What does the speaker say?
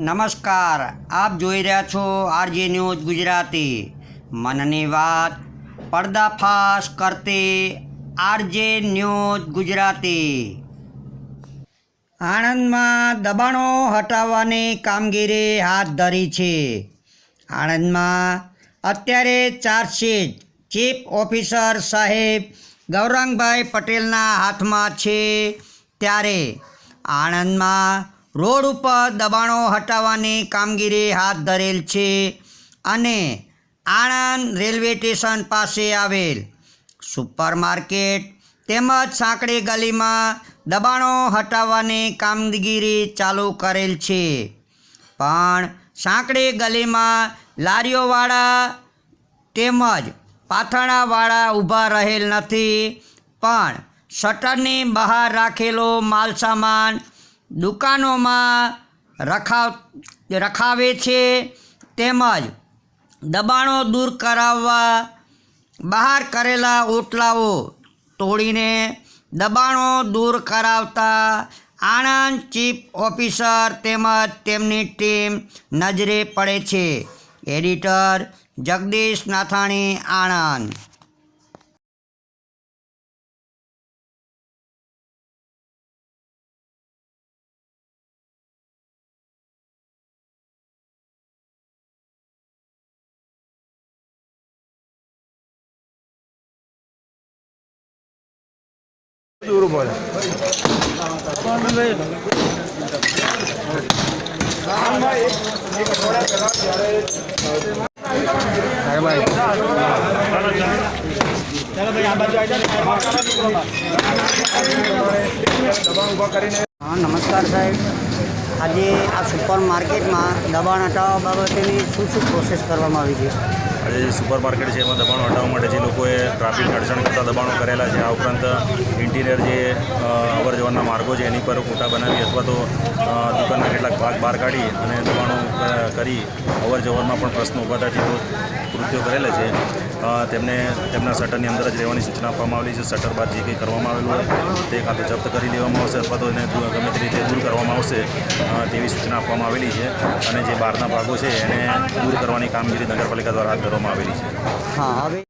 નમસ્કાર, આપ જોઈ રહ્યા છો આરજે ન્યૂઝ ગુજરાતી. મનની વાત પર્દાફાશ કરતી આરજે ન્યૂઝ ગુજરાતી. આણંદમાં દબાણો હટાવવાની કામગીરી હાથ ધરી છે. આણંદમાં અત્યારે ચાર્જશીટ ચીફ ઓફિસર સાહેબ ગૌરાંગભાઈ પટેલના હાથમાં છે ત્યારે. આણંદમાં રોડ ઉપર દબાણો હટાવવાની કામગીરી હાથ ધરેલ છે અને આણંદ રેલવે સ્ટેશન પાસે આવેલ સુપરમાર્કેટ તેમજ સાંકડી ગલીમાં દબાણો હટાવવાની કામગીરી ચાલુ કરેલ છે. પણ સાંકડી ગલીમાં લારીઓવાળા તેમજ પાથરણાવાળા ઊભા રહેલ નથી. પણ શટરની બહાર રાખેલો માલસામાન દુકાનોમાં રખાવ રખાવે છે તેમજ દબાણો દૂર કરાવવા બહાર કરેલા ઓટલાઓ તોડીને દબાણો દૂર કરાવતા આણંદ ચીફ ઓફિસર તેમજ તેમની ટીમ નજરે પડે છે. એડિટર જગદીશ નાથાણી, આણંદ. દૂર પડે હા નમસ્કાર સાહેબ. આજે આ સુપર માર્કેટમાં દબાણ હટાવવા બાબતેની શું શું પ્રોસેસ કરવામાં આવી છે? આજે જે સુપર માર્કેટ છે એમાં દબાણ હટાવવા માટે જે લોકોએ ટ્રાફિક અડચણ કરતા દબાણો કરેલા છે. આ ઉપરાંત ઇન્ટિરિયર જે અવર જવરના માર્ગો છે, એની પર ફોટા બનાવી અથવા તો દુકાનના કેટલાક ભાગ બહાર કાઢી અને દબાણો કરી અવર જવરમાં પણ પ્રશ્નો ઊભા થાય તેવો કૃત્યો કરેલા છે. તેમને, તેમના શટરની અંદર જ રહેવાની સૂચના આપવામાં આવેલી છે. શટર બાદ જે કંઈ કરવામાં આવેલું હોય, તે કાં તો જપ્ત કરી લેવામાં આવશે અથવા તો એને ગમે તે રીતે દૂર કરવામાં આવશે તેવી સૂચના આપવામાં આવેલી છે. અને જે બહારના ભાગો છે, એને દૂર કરવાની કામગીરી નગરપાલિકા દ્વારા હાથ ધરવામાં આવેલી છે. હા, હવે